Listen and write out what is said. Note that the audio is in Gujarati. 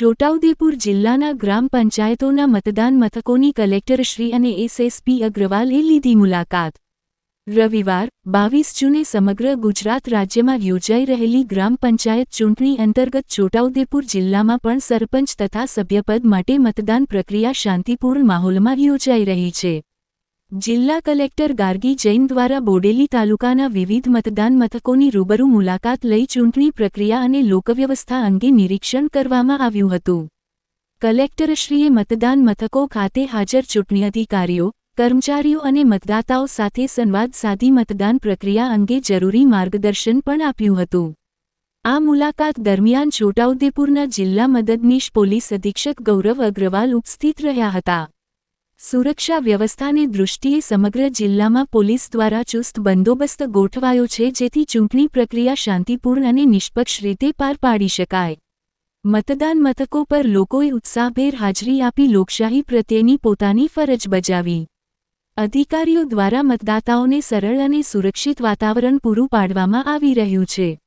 છોટાઉદેપુર જિલ્લાના ગ્રામ પંચાયતોના મતદાન મથકોની કલેક્ટરશ્રી અને એસએસપી અગ્રવાલે લીધી મુલાકાત. રવિવાર, બાવીસ જૂને સમગ્ર ગુજરાત રાજ્યમાં યોજાઈ રહેલી ગ્રામ પંચાયત ચૂંટણી અંતર્ગત છોટાઉદેપુર જિલ્લામાં પણ સરપંચ તથા સભ્યપદ માટે મતદાન પ્રક્રિયા શાંતિપૂર્ણ માહોલમાં યોજાઈ રહી છે. જિલ્લા કલેક્ટર ગાર્ગી જૈન દ્વારા બોડેલી તાલુકાના વિવિધ મતદાન મથકોની રૂબરૂ મુલાકાત લઈ ચૂંટણી પ્રક્રિયા અને લોકવ્યવસ્થા અંગે નિરીક્ષણ કરવામાં આવ્યું હતું. કલેક્ટરશ્રીએ મતદાન મથકો ખાતે હાજર ચૂંટણી અધિકારીઓ, કર્મચારીઓ અને મતદાતાઓ સાથે સંવાદ સાધી મતદાન પ્રક્રિયા અંગે જરૂરી માર્ગદર્શન પણ આપ્યું હતું. આ મુલાકાત દરમિયાન છોટાઉદેપુરના જિલ્લા મદદનીશ પોલીસ અધિક્ષક ગૌરવ અગ્રવાલ ઉપસ્થિત રહ્યા હતા. સુરક્ષા વ્યવસ્થાની દૃષ્ટિએ સમગ્ર જિલ્લામાં પોલીસ દ્વારા ચુસ્ત બંદોબસ્ત ગોઠવાયો છે જેથી ચૂંટણી પ્રક્રિયા શાંતિપૂર્ણ અને નિષ્પક્ષ રીતે પાર પાડી શકાય. મતદાન મથકો પર લોકોએ ઉત્સાહભેર હાજરી આપી લોકશાહી પ્રત્યેની પોતાની ફરજ બજાવી. અધિકારીઓ દ્વારા મતદાતાઓને સરળ અને સુરક્ષિત વાતાવરણ પૂરું પાડવામાં આવી રહ્યું છે.